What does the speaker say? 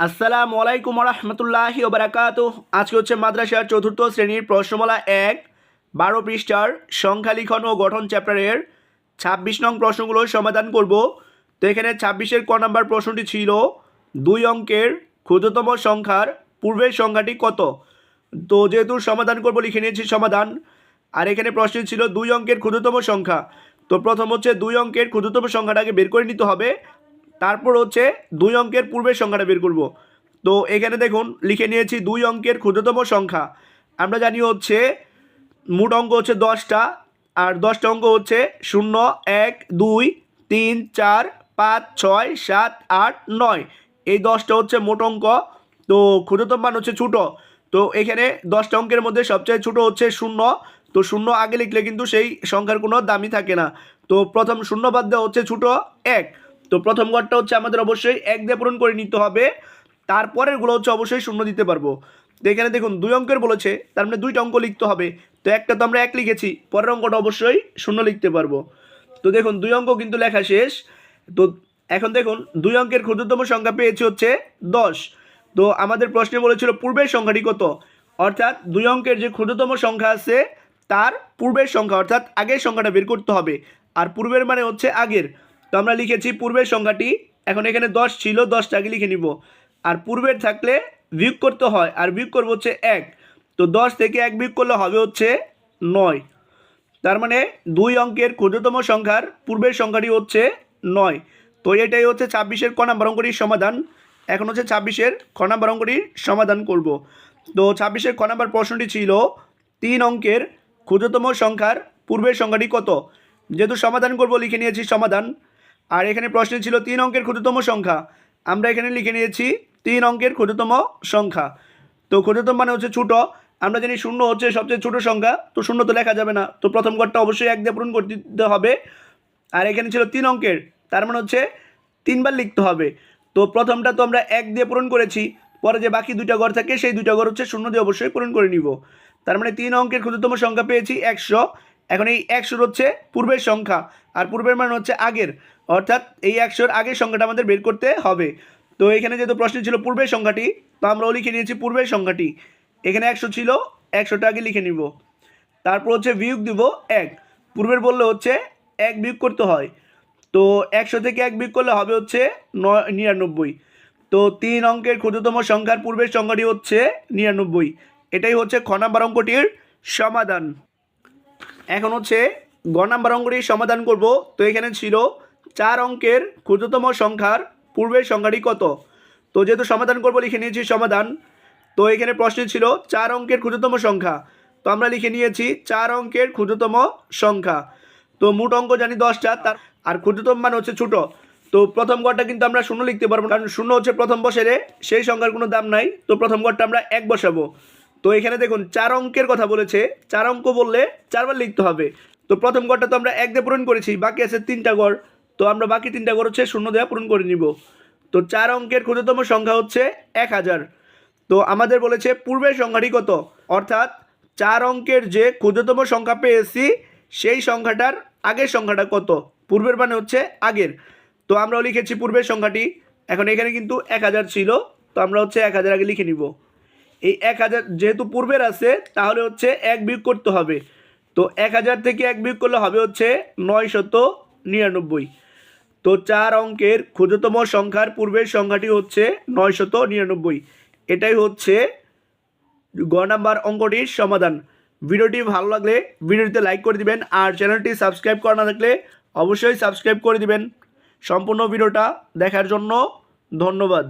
আসসালামু আলাইকুম রহমতুল্লাহি ওবরাকাত আজকে হচ্ছে মাদ্রাসার চতুর্থ শ্রেণির প্রশ্নমালা এক, বারো পৃষ্ঠার সংখ্যা লিখন ও গঠন চ্যাপ্টারের ছাব্বিশ নং প্রশ্নগুলো সমাধান করব। তো এখানে ছাব্বিশের ক নম্বর প্রশ্নটি ছিল, দুই অঙ্কের ক্ষুদ্রতম সংখ্যার পূর্বের সংখ্যাটি কত? তো যেহেতু সমাধান করব, লিখে নিয়েছি সমাধান। আর এখানে প্রশ্ন ছিল, দুই অঙ্কের ক্ষুদ্রতম সংখ্যা। তো প্রথম হচ্ছে, দুই অঙ্কের ক্ষুদ্রতম সংখ্যাটাকে বের করে নিতে হবে। তারপর হচ্ছে দুই অঙ্কের পূর্বের সংখ্যাটা বের করব। তো এখানে দেখুন, লিখে নিয়েছি দুই অঙ্কের ক্ষুদ্রতম সংখ্যা। আমরা জানি হচ্ছে মোট অঙ্ক হচ্ছে দশটা, আর দশটা অঙ্ক হচ্ছে শূন্য, এক, দুই, তিন, চার, পাঁচ, ছয়, সাত, আট, নয়। এই দশটা হচ্ছে মোট অঙ্ক। তো ক্ষুদ্রতম মান হচ্ছে ছোটো। তো এখানে দশটা অঙ্কের মধ্যে সবচেয়ে ছোটো হচ্ছে শূন্য। তো শূন্য আগে লিখলে কিন্তু সেই সংখ্যার কোনো দামই থাকে না। তো প্রথম শূন্য বাদ দেওয়া হচ্ছে ছোটো, এক। তো প্রথম ঘরটা হচ্ছে আমাদের অবশ্যই এক দিয়ে পূরণ করে নিতে হবে। তারপরেরগুলো হচ্ছে অবশ্যই শূন্য দিতে পারব। তো এখানে দেখুন, দুই অঙ্কের বলেছে, তার মানে দুইটা অঙ্ক লিখতে হবে। তো একটা তো আমরা এক লিখেছি, পরের অঙ্কটা অবশ্যই শূন্য লিখতে পারব। তো দেখুন, দুই অঙ্ক কিন্তু লেখা শেষ। তো এখন দেখুন, দুই অঙ্কের ক্ষুদ্রতম সংখ্যা পেয়েছি হচ্ছে দশ। তো আমাদের প্রশ্নে বলেছিল, পূর্বের সংখ্যাটি কত? অর্থাৎ দুই অঙ্কের যে ক্ষুদ্রতম সংখ্যা আছে, তার পূর্বের সংখ্যা, অর্থাৎ আগের সংখ্যাটা বের করতে হবে। আর পূর্বের মানে হচ্ছে আগের। তো আমরা লিখেছি পূর্বের সংখ্যাটি, এখন এখানে দশ ছিল, দশটা আগে লিখে নিব। আর পূর্বের থাকলে বিয়োগ করতে হয়, আর বিয়োগ করব হচ্ছে এক। তো দশ থেকে এক বিয়োগ করলে হবে হচ্ছে নয়। তার মানে দুই অঙ্কের ক্ষুদ্রতম সংখ্যার পূর্বের সংখ্যাটি হচ্ছে নয়। তো এটাই হচ্ছে ছাব্বিশের ক নাম্বার সমাধান। এখন হচ্ছে ছাব্বিশের খ নাম্বার সমাধান করব। তো ছাব্বিশের নাম্বার প্রশ্নটি ছিল, তিন অঙ্কের ক্ষুদ্রতম সংখ্যার পূর্বের সংখ্যাটি কত? যেহেতু সমাধান করব, লিখে নিয়েছি সমাধান। আর এখানে প্রশ্ন ছিল তিন অঙ্কের ক্ষুদ্রতম সংখ্যা। আমরা এখানে লিখে নিয়েছি তিন অঙ্কের ক্ষুদ্রতম সংখ্যা। তো ক্ষুদ্রতম মানে হচ্ছে ছোটো। আমরা জানি শূন্য হচ্ছে সবচেয়ে ছোটো সংখ্যা, তো শূন্য তো লেখা যাবে না। তো প্রথম ঘরটা অবশ্যই এক দিয়ে পূরণ করতে দিতে হবে। আর এখানে ছিল তিন অঙ্কের, তার মানে হচ্ছে তিনবার লিখতে হবে। তো প্রথমটা তো আমরা এক দিয়ে পূরণ করেছি, পরে যে বাকি দুইটা ঘর থাকে, সেই দুইটা ঘর হচ্ছে শূন্য দিয়ে অবশ্যই পূরণ করে নিব। তার মানে তিন অঙ্কের ক্ষুদ্রতম সংখ্যা পেয়েছি একশো। এখন এই একশোর হচ্ছে পূর্বের সংখ্যা, আর পূর্বের মান হচ্ছে আগের। অর্থাৎ এই একশোর আগের সংখ্যাটা আমাদের বের করতে হবে। তো এখানে যেহেতু প্রশ্ন ছিল পূর্বের সংখ্যাটি, তো আমরাও লিখে নিয়েছি পূর্বের সংখ্যাটি। এখানে একশো ছিল, একশোটা আগে লিখে নিব। তারপর হচ্ছে বিয়োগ দিব এক। পূর্বের বললে হচ্ছে এক বিয়োগ করতে হয়। তো একশো থেকে এক বিয়োগ করলে হবে হচ্ছে নয়, নিরানব্বই। তো তিন অঙ্কের ক্ষুদ্রতম সংখ্যার পূর্বের সংখ্যাটি হচ্ছে নিরানব্বই। এটাই হচ্ছে খ নাম্বার অঙ্কটির সমাধান। এখন হচ্ছে গ নাম্বার অঙ্কটির সমাধান করব। তো এখানে ছিল চার অঙ্কের ক্ষুদ্রতম সংখ্যার পূর্বের সংখ্যাটি কত? তো যেহেতু সমাধান করব, লিখে নিয়েছি সমাধান। তো এখানে প্রশ্ন ছিল চার অঙ্কের ক্ষুদ্রতম সংখ্যা। তো আমরা লিখে নিয়েছি চার অঙ্কের ক্ষুদ্রতম সংখ্যা। তো মোট অঙ্ক জানি দশটা, তার আর ক্ষুদ্রতম মান হচ্ছে ছোটো। তো প্রথম গড়টা কিন্তু আমরা শূন্য লিখতে পারব কারণ শূন্য হচ্ছে প্রথম বসেরে সেই সংখ্যার কোনো দাম নাই। তো প্রথম গড়টা আমরা এক বসাবো। তো এখানে দেখুন, চার অঙ্কের কথা বলেছে। চার অঙ্ক বললে চারবার লিখতে হবে। তো প্রথম গড়টা তো আমরা এক দিয়ে পূরণ করেছি, বাকি আছে তিনটা গড়। তো আমরা বাকি তিনটা গড় হচ্ছে শূন্য দেওয়া পূরণ করে নিব। তো চার অঙ্কের ক্ষুদ্রতম সংখ্যা হচ্ছে এক হাজার। তো আমাদের বলেছে পূর্বের সংখ্যাটি কত? অর্থাৎ চার অঙ্কের যে ক্ষুদ্রতম সংখ্যা পেয়েছি, সেই সংখ্যাটার আগের সংখ্যাটা কত? পূর্বের মানে হচ্ছে আগের। তো আমরাও লিখেছি পূর্বের সংখ্যাটি। এখন এখানে কিন্তু এক হাজার ছিল, তো আমরা হচ্ছে এক হাজার আগে লিখে নিব। এই এক হাজার যেহেতু পূর্বের আছে, তাহলে হচ্ছে এক বিয়োগ করতে হবে। তো এক হাজার থেকে এক বিয়োগ করলে হবে হচ্ছে নয় শত নিরানব্বই। তো চার অঙ্কের ক্ষুদ্রতম সংখ্যার পূর্বের সংখ্যাটি হচ্ছে নয় শত নিরানব্বই। এটাই হচ্ছে গ নাম্বার অঙ্কটির সমাধান। ভিডিওটি ভালো লাগলে ভিডিওটিতে লাইক করে দিবেন আর চ্যানেলটি সাবস্ক্রাইব করা না থাকলে অবশ্যই সাবস্ক্রাইব করে দিবেন। সম্পূর্ণ ভিডিওটা দেখার জন্য ধন্যবাদ।